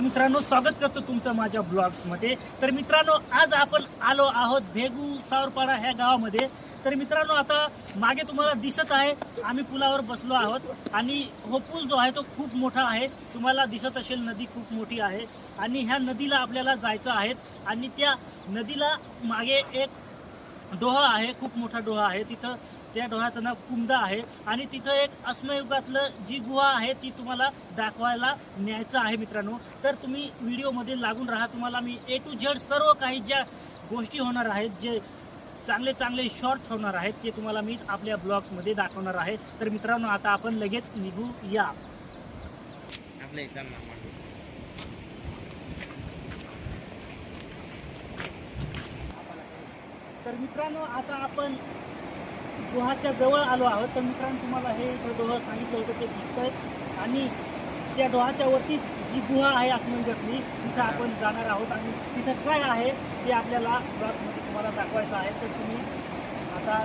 नमस्कार मित्रांनो स्वागत करतो तुमचं माझ्या ब्लॉग्समध्ये. तर मित्रांनो आज आपण आलो आहोत भेगू सावरपाडा ह्या गावामध्ये. तर मित्रांनो आता मागे तुम्हाला दिसत आहे आम्ही पुलावर बसलो आहोत. आणि हो पूल जो आहे तो खूप मोठा आहे. तुम्हाला दिसत असेल नदी खूप मोठी आहे. आणि ह्या नदीला आपल्याला जायचं आहे आणि त्या नदीला मागे एक डोहा आहे खूप मोठा डोहा आहे. तिथं त्या डोहाचं नाव कुंदा आहे. आणि तिथं एक अस्मयुगातलं जी गुहा आहे ती तुम्हाला दाखवायला न्यायचं आहे मित्रांनो. तर तुम्ही व्हिडिओमध्ये लागून राहा. तुम्हाला मी ए टू झेड सर्व काही ज्या गोष्टी होणार आहेत जे चांगले चांगले शॉर्ट होणार आहेत ते तुम्हाला मी आपल्या ब्लॉग्समध्ये दाखवणार आहे. तर मित्रांनो आता आपण लगेच निघू या आपल्या. तर मित्रांनो आता आपण गुहाच्या जवळ आलो आहोत. तर मित्रांनो तुम्हाला हे इथं डोह सांगितलं होतं ते दिसतंय. आणि त्या डोहाच्या वरती जी गुहा आहे अस्मंजकली तिथं आपण जाणार आहोत. आणि तिथं काय आहे ते आपल्याला ब्लॉग्समध्ये तुम्हाला दाखवायचं आहे. तर तुम्ही आता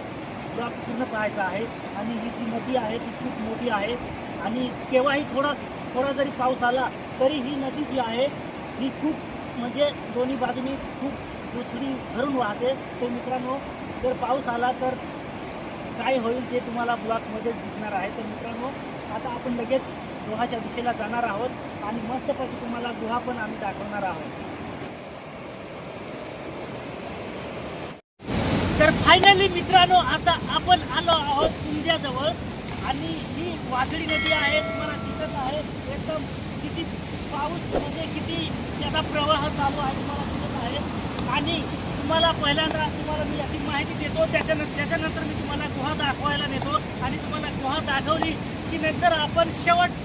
ब्लॉग्स पूर्ण पाहायचा आहे. आणि ही जी नदी आहे ती खूप मोठी आहे. आणि केव्हाही थोडा थोडा जरी पाऊस आला तरी ही नदी जी आहे ही खूप म्हणजे दोन्ही बाजूनी खूप दुथडी भरून वाहते. तर मित्रांनो जर पाऊस आला तर काय होईल ते तुम्हाला ब्लॉकमध्येच दिसणार आहे. तर मित्रांनो आता आपण लगेच गुहाच्या दिशेला जाणार आहोत आणि मस्तपैकी तुम्हाला गुहा पण आम्ही दाखवणार आहोत. तर फायनली मित्रांनो आता आपण आलो आहोत कुंद्याजवळ आणि ही वादळी नदी आहे तुम्हाला दिसत आहे. एकदम किती पाऊस म्हणजे किती त्याचा प्रवाह चालू आहे तुम्हाला दिसत आहे. आणि तुम्हाला पहिल्यांदा तुम्हाला मी याची माहिती देतो त्याच्यानंतर त्याच्यानंतर मी तुम्हाला गुहा दाखवायला नेतो आणि तुम्हाला गुहा दाखवली की नंतर आपण शेवट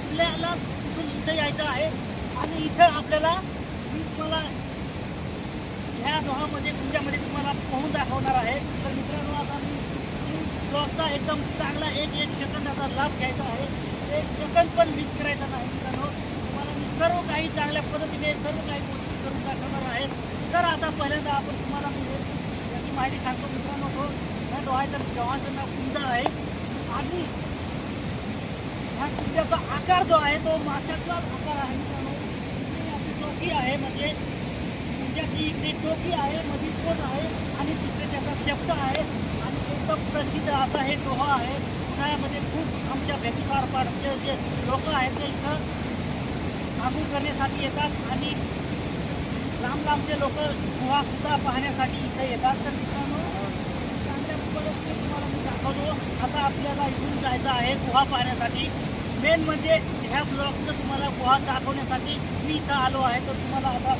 आपल्याला तिथून इथं यायचं आहे आणि इथं आपल्याला मी तुम्हाला ह्या गुहामध्ये तुमच्यामध्ये तुम्हाला पोहून दाखवणार आहे. तर मित्रांनो आता मी ब्लॉगचा एकदम चांगला एक एक सेकंदाचा लाभ घ्यायचा आहे. एक सेकंद पण मिस करायचा नाही मित्रांनो. तुम्हाला मी सर्व काही चांगल्या पद्धतीने सर्व काही गोष्टी करून दाखवणार आहे. तर आता पहिल्यांदा आपण तुम्हाला मी याची माहिती सांगतो मित्रांनो तो ह्या डोहाचं डोहाचं नाव कुंदा आहे आणि ह्या कुंद्याचा आकार जो आहे तो माशाचाच आकार आहे मित्रांनो. इथे आपली टोकी आहे म्हणजे कुंद्याची इकडे टोकी आहे मध्ये कोण आहे आणि तिकडे त्याचा शब्द आहे आणि एकदम प्रसिद्ध असा हे डोहा आहे. उन्हाळ्यामध्ये खूप आमच्या भेटीकार पाडचे जे लोक आहेत ते इथं आंघोळ करण्यासाठी येतात आणि लांब लांबचे लोक गुहा सुद्धा पाहण्यासाठी इथे येतात. तर मित्रांनो चांगल्या तुम्हाला मी दाखवतो. आता आपल्याला इथून जायचं आहे गुहा पाहण्यासाठी. मेन म्हणजे ह्या ब्लॉगचं तुम्हाला गुहा दाखवण्यासाठी मी इथं आलो आहे. तर तुम्हाला आता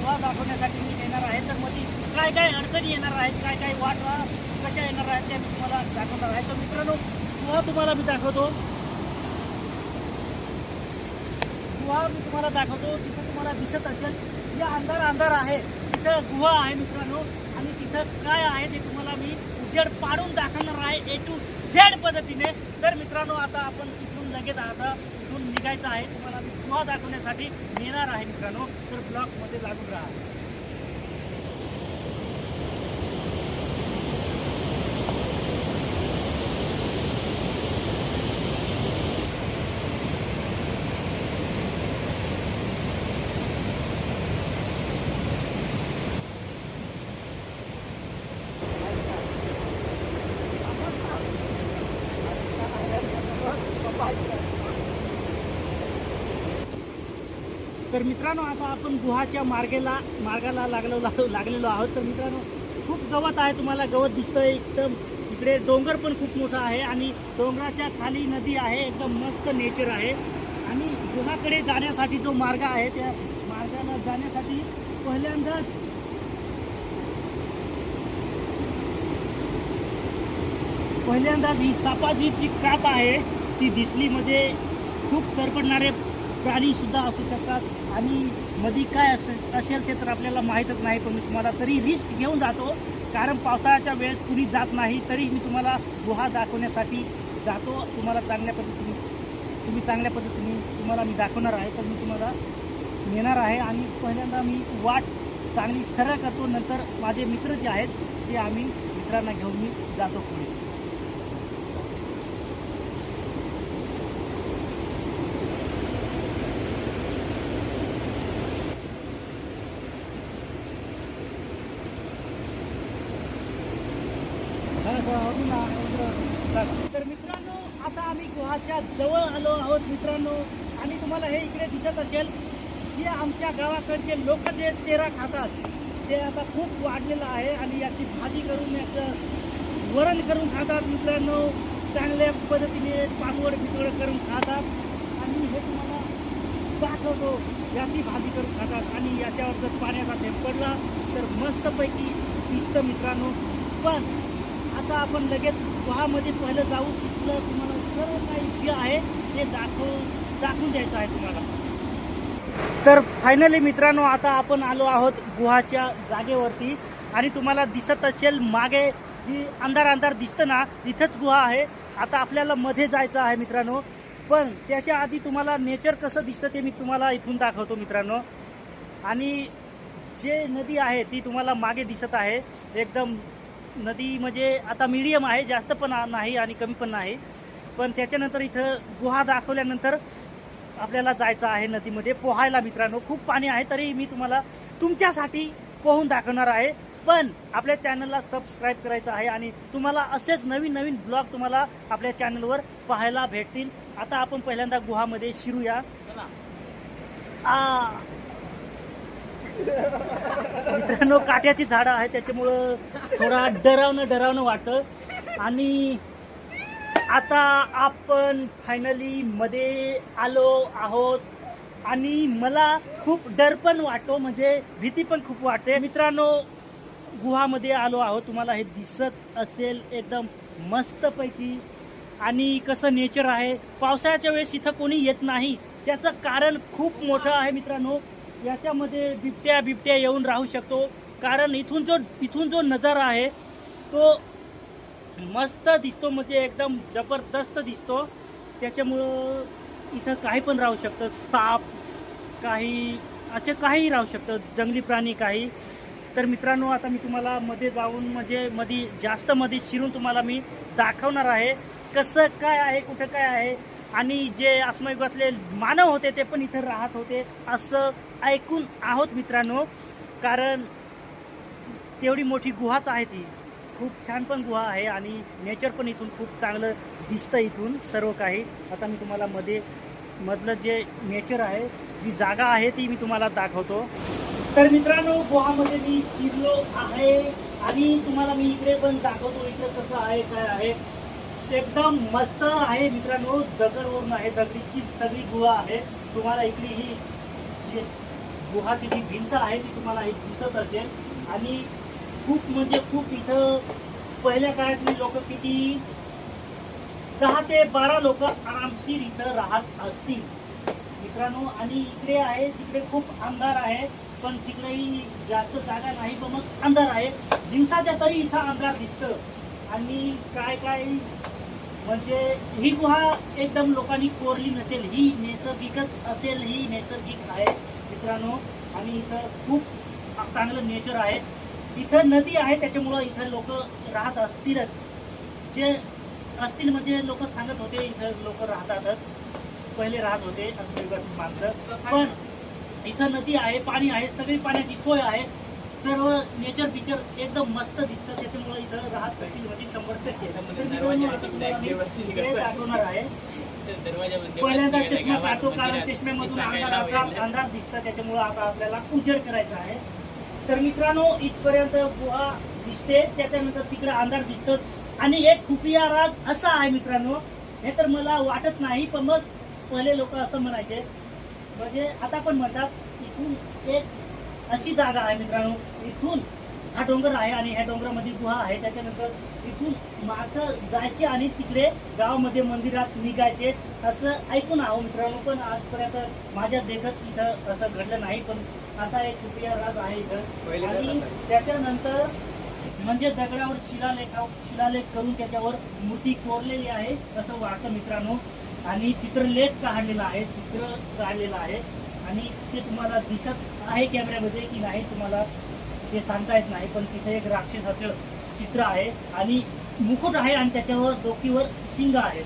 गुहा दाखवण्यासाठी मी येणार आहे. तर मध्ये काय काय अडचणी येणार आहेत काय काय वाट कशा येणार आहेत त्या मी तुम्हाला दाखवणार आहे. तर मित्रांनो गुहा तुम्हाला मी दाखवतो. गुहा मी तुम्हाला दाखवतो. तिथं तुम्हाला दिसत असेल म्हणजे अंधार अंधार आहे. तिथं गुहा आहे मित्रांनो. आणि तिथं काय आहे ते तुम्हाला मी उजेड पाडून दाखवणार आहे ए टू झेड पद्धतीने. तर मित्रांनो आता आपण इथून लगेच आता इथून निघायचं आहे. तुम्हाला मी गुहा दाखवण्यासाठी नेणार आहे मित्रांनो. तर ब्लॉकमध्ये लागून राहा. तर मित्रांनो आता आपण गुहाच्या मार्गेला मार्गाला लागलो लागलेलो आहोत. तर मित्रांनो खूप गवत आहे तुम्हाला. गवत दिसतंय एकदम. इकडे डोंगर पण खूप मोठा आहे आणि डोंगराच्या खाली नदी आहे. एकदम मस्त नेचर आहे. आणि गुहाकडे जाण्यासाठी जो मार्ग आहे त्या मार्गाला जाण्यासाठी पहिल्यांदा पहिल्यांदा ही सापाजीची जी कात आहे ती दिसली. म्हणजे खूप सरपडणारे प्राणीसुद्धा असू शकतात. आणि मध्ये काय असेल असेल ते तर आपल्याला माहीतच नाही पण मी तुम्हाला तरी रिस्क घेऊन जातो. कारण पावसाळ्याच्या वेळेस कुणी जात नाही तरी मी तुम्हाला गुहा दाखवण्यासाठी जातो. तुम्हाला चांगल्या पद्धतीने तुम्ही चांगल्या पद्धतीने तुम्हाला मी दाखवणार आहे तर मी तुम्हाला नेणार आहे. आणि पहिल्यांदा मी वाट चांगली सरळ करतो. नंतर माझे मित्र जे आहेत ते आम्ही मित्रांना घेऊन मी जातो पुढे तर मित्रांनो आता आम्ही गुहाच्या जवळ आलो आहोत मित्रांनो. आणि तुम्हाला हे इकडे दिसत असेल की आमच्या गावाकडचे लोक जे तेरा खातात. ते आता खूप वाढलेलं आहे आणि याची भाजी करून याचं वरण करून खातात मित्रांनो. चांगल्या पद्धतीने पानवड बितवड करून खातात. आणि हे तुम्हाला दाखवतो याची भाजी करून खातात. आणि याच्यावर जर पाण्याचा थेंब पडला तर मस्तपैकी दिसतं मित्रांनो. पण आता आपण लगेच गुहामध्ये पहिलं जाऊ तिथलं तुम्हाला सर्व काही जे आहे ते दाखव दाखवून द्यायचं आहे तुम्हाला. तर फायनली मित्रांनो आता आपण आलो आहोत गुहाच्या जागेवरती आणि तुम्हाला दिसत असेल मागे जी अंधार अंधार दिसतं ना तिथंच गुहा आहे. आता आपल्याला मध्ये जायचं आहे मित्रांनो. पण त्याच्या आधी तुम्हाला नेचर कसं दिसतं ते मी तुम्हाला इथून दाखवतो मित्रांनो. आणि जे नदी आहे ती तुम्हाला मागे दिसत आहे. एकदम नदी म्हणजे आता मीडियम आहे जास्त पण नाही आणि कमी पण नाही. पण त्याच्यानंतर इथं गुहा दाखवल्यानंतर आपल्याला जायचं आहे नदीमध्ये पोहायला मित्रांनो. खूप पाणी आहे तरी मी तुम्हाला तुमच्यासाठी पोहून दाखवणार आहे. पण आपल्या चॅनलला सबस्क्राईब करायचं आहे आणि तुम्हाला असेच नवीन नवीन ब्लॉग तुम्हाला आपल्या चॅनलवर पाहायला भेटतील. आता आपण पहिल्यांदा गुहामध्ये शिरूया. आ मित्रांनो काट्याची झाडं आहे त्याच्यामुळं थोडा डरावणं डरावणं वाटतं. आणि आता आपण फायनली मध्ये आलो आहोत. आणि मला खूप डर पण वाटतो म्हणजे भीती पण खूप वाटते. मित्रांनो गुहामध्ये आलो आहोत. तुम्हाला हे दिसत असेल एकदम मस्तपैकी आणि कसं नेचर आहे पावसाळ्याच्या वेळेस इथं कोणी येत नाही त्याचं कारण खूप मोठं आहे मित्रांनो. याच्यामध्ये बिबट्या बिबट्या येऊन राहू शकतो. कारण इथून जो इथून जो नजारा आहे तो मस्त दिसतो म्हणजे एकदम जबरदस्त दिसतो. त्याच्यामुळं इथं काही पण राहू शकतं. साप काही असे काही राहू शकतं. जंगली प्राणी काही. तर मित्रांनो आता मी तुम्हाला मध्ये जाऊन म्हणजे मध्ये जास्त मध्ये शिरून तुम्हाला मी दाखवणार आहे. कसं काय आहे कुठं काय आहे आणि जे अस्मयुगातले मानव होते ते पण इथं राहत होते असं ऐकून आहोत मित्रांनो. कारण तेवढी मोठी गुहाच आहे ती. खूप छान पण गुहा आहे आणि नेचर पण इथून खूप चांगलं दिसतं इथून सर्व काही. आता मी तुम्हाला मध्ये मधलं जे नेचर आहे जी जागा आहे ती मी तुम्हाला दाखवतो. तर मित्रांनो गुहामध्ये मी शिरलो आहे आणि तुम्हाला मी इकडे पण दाखवतो इकडे कसं आहे काय आहे. एकदम मस्त आहे मित्रांनो. दगडवरून आहे. दगडीची सगळी गुहा आहे. तुम्हाला इकडे ही जी गुहाची जी भिंत आहे ती तुम्हाला ही दिसत असेल. आणि खूप म्हणजे खूप इथं पहिल्या काळातली लोक किती दहा ते बारा लोक आरामशीर इथं राहत असतील. मित्रांनो आणि इकडे आहे तिकडे खूप अंधार आहे. पण तिकडेही जास्त जागा नाही पण मग अंधार आहे. दिवसाच्या तरी इथं अंधार दिसतं. आणि काय काय म्हणजे ही गुहा एकदम लोकांनी कोरली नसेल ही नैसर्गिकच असेल ही नैसर्गिक आहे मित्रांनो. आणि इथं खूप चांगलं नेचर आहे. इथं नदी आहे त्याच्यामुळं इथं लोक राहत असतीलच. जे असतील म्हणजे लोक सांगत होते इथं लोक राहतातच. पहिले राहत होते असं माणसं. पण इथं नदी आहे पाणी आहे सगळी पाण्याची सोय आहे. सर्व नेचर पिक्चर एकदम मस्त दिसतं. त्याच्यामुळे इथं राहत असतील म्हणजे शंभर टक्के. आहे. पहिल्यांदा चष्मा काढतो कारण चष्म्यामधून अंधार अंधार दिसतं. त्याच्यामुळं आता आपल्याला उजेड करायचा आहे. तर मित्रांनो इथपर्यंत गुहा दिसते. त्याच्यानंतर तिकडे अंधार दिसतं. आणि एक खुफिया राज असा आहे मित्रांनो. हे तर मला वाटत नाही पण मग पहिले लोक असं म्हणायचे. म्हणजे आता पण म्हणतात इथून एक अशी जागा आहे मित्रांनो. इथून हा डोंगर आहे आणि ह्या डोंगरामध्ये गुहा आहे. त्याच्यानंतर इथून माणसं जायची आणि तिकडे गावामध्ये मंदिरात निघायचे. असं ऐकून आहो मित्रांनो. पण आजपर्यंत माझ्या देखत इथं असं घडलं नाही. पण असा एक कृपया राज आहे इथं. आणि त्याच्यानंतर म्हणजे दगडावर शिलालेख शिलालेख करून त्याच्यावर मूर्ती कोरलेली आहे. असं वाटतं मित्रांनो. आणि चित्रलेख काढलेला आहे. चित्र काढलेलं आहे. आणि ते तुम्हाला दिसत आहे कॅमेऱ्यामध्ये की नाही तुम्हाला ते सांगता येत नाही पण तिथे एक राक्षसाचं चित्र आहे आणि मुकुट आहे आणि त्याच्यावर डोकीवर सिंग आहे.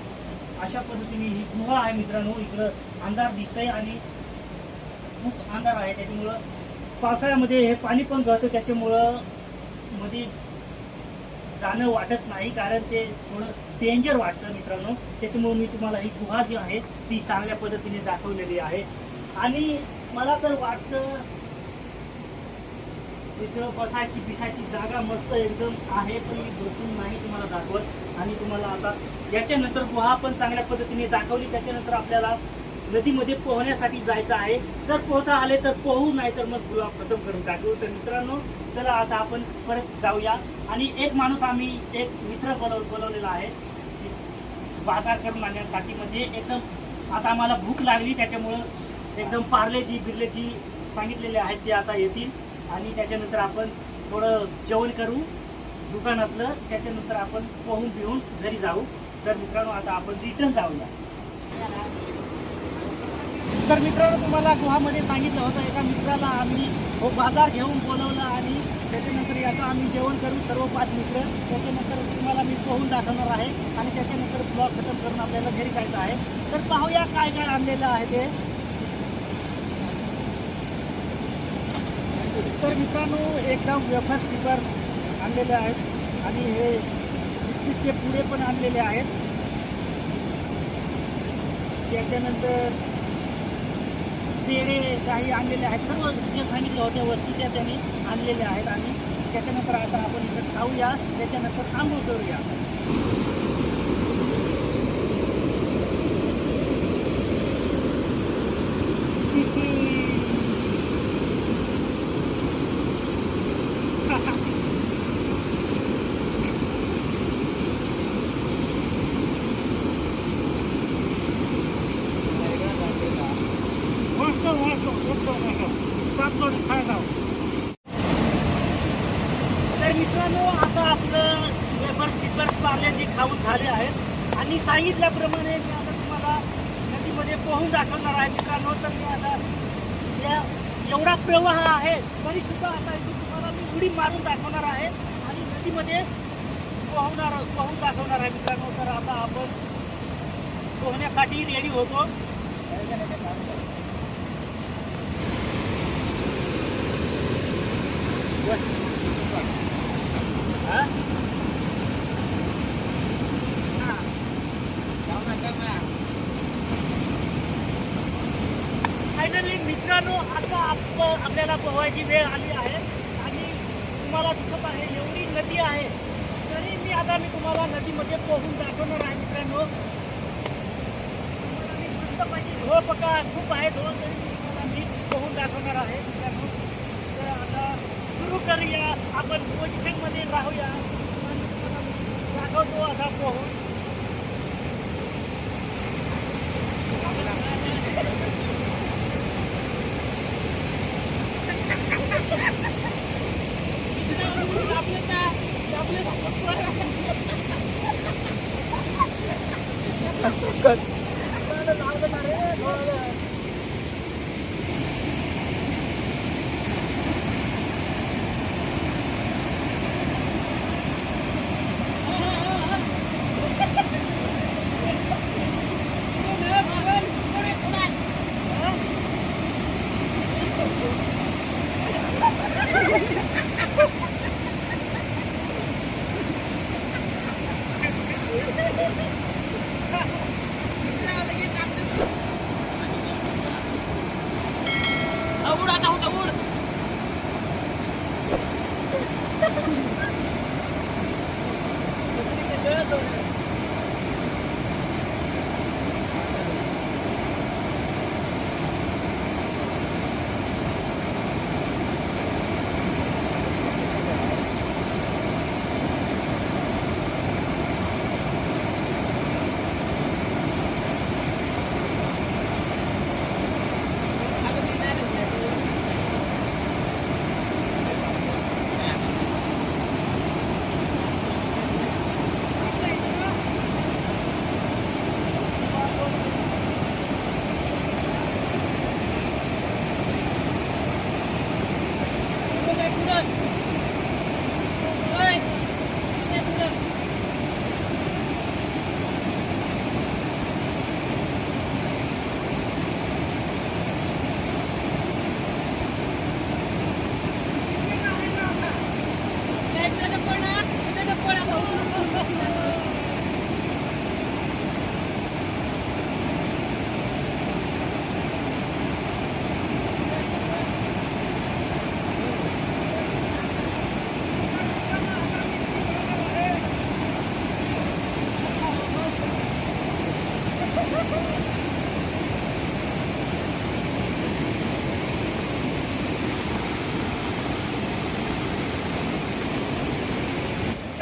अशा पद्धतीने ही गुहा आहे मित्रांनो इकडं अंधार दिसतंय आणि खूप अंधार आहे. त्याच्यामुळं पावसाळ्यामध्ये हे पाणी पण गळतं त्याच्यामुळं मध्ये जाणं वाटत नाही कारण ते थोडं डेंजर वाटतं मित्रांनो. त्याच्यामुळे मी तुम्हाला ही गुहा जी आहे ती चांगल्या पद्धतीने दाखवलेली आहे. आणि मला तर वाटतं तिथं बसायची पिसायची जागा मस्त एकदम आहे पण मी बसून नाही तुम्हाला दाखवत. आणि तुम्हाला आता याच्यानंतर गुहा पण चांगल्या पद्धतीने दाखवली. त्याच्यानंतर आपल्याला नदीमध्ये पोहण्यासाठी जायचं आहे. जर पोहता आले तर पोहू नाही तर मग गुहा खतम करून टाकू. तर मित्रांनो चला आता आपण परत जाऊया. आणि एक माणूस आम्ही एक मित्र बोलव बोलवलेला आहे. बाजार करून आणण्यासाठी. म्हणजे एकदम आता आम्हाला भूक लागली त्याच्यामुळं एकदम पार्लेजी बिर्लेजी सांगितलेले आहेत ते आता येतील. आणि त्याच्यानंतर आपण थोडं जेवण करू. दुकानातलं त्याच्यानंतर आपण पोहून पिऊन घरी जाऊ. तर मित्रांनो आता आपण रिटर्न जाऊया. तर मित्रांनो तुम्हाला गुहामध्ये सांगितलं होतं एका मित्राला आम्ही हो बाजार घेऊन बोलवलं आणि त्याच्यानंतर याचं आम्ही जेवण करू सर्व पाच मित्र. त्याच्यानंतर तुम्हाला मी पोहून दाखवणार आहे. आणि त्याच्यानंतर ब्लॉग खतम करून आपल्याला घरी जायचं आहे. तर पाहूया काय काय आणलेलं आहे ते. तर मित्रांनो एकदम वेफर स्टिकर आणलेले आहेत आणि हे बिस्किटचे पुडे पण आणलेले आहेत. त्याच्यानंतर पेढे काही आणलेले आहेत. सर्व जे सांगितलं होत्या वस्तू त्या त्यांनी आणलेल्या आहेत आणि त्याच्यानंतर आता आपण इकडे खाऊया. त्याच्यानंतर आंघोळ करूया. तर मित्रांनो आता आपलं वेफर टिपर पार्ल्याची खाऊन झाले आहेत. आणि सांगितल्याप्रमाणे मी आता तुम्हाला नदीमध्ये पोहून दाखवणार आहे मित्रांनो. तर मी आता या एवढा प्रवाह आहे तरी सुद्धा आता इथून तुम्हाला मी उडी मारून दाखवणार आहे. आणि नदीमध्ये पोहणार पोहून दाखवणार आहे मित्रांनो. तर आता आपण पोहण्यासाठी रेडी होतो हा? फायनली मित्रांनो आता आप आपल्याला पोहायची वेळ आली आहे आणि तुम्हाला दिसत आहे एवढी नदी आहे. तरी मी आता मी तुम्हाला नदीमध्ये पोहून दाखवणार आहे मित्रांनो. तुम्हाला ढोळ पका खूप आहे ढोळ तरी तुम्हाला मी पोहून दाखवणार आहे मित्रांनो. तर आता सुरू करूया. आपण पोझिशनमध्ये राहूया. तुम्हाला दाखवतो आता पोहून. Thank you.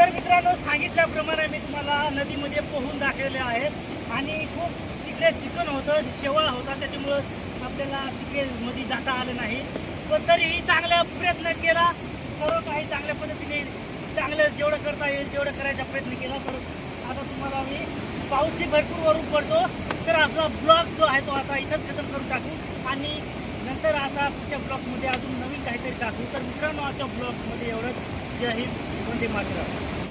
तर मित्रांनो सांगितल्याप्रमाणे मी तुम्हाला नदीमध्ये पोहून दाखवले आहेत आणि खूप तिकडे चिकन होतं शेवाळ होता त्याच्यामुळं आपल्याला तिकडे मध्ये जाता आलं नाही. पण तरीही चांगला प्रयत्न केला. सर्व काही चांगल्या पद्धतीने चांगलं जेवढं करता येईल तेवढं करायचा प्रयत्न केला. तर आता तुम्हाला मी पाऊसही भरपूर वरून पडतो. तर आपला ब्लॉग जो आहे तो आता इथंच खतम करून टाकू. आणि नंतर आता पुढच्या ब्लॉगमध्ये अजून नवीन काहीतरी टाकू. तर मित्रांनो आजच्या ब्लॉगमध्ये एवढंच. जय हिंद. వందే మాత్రం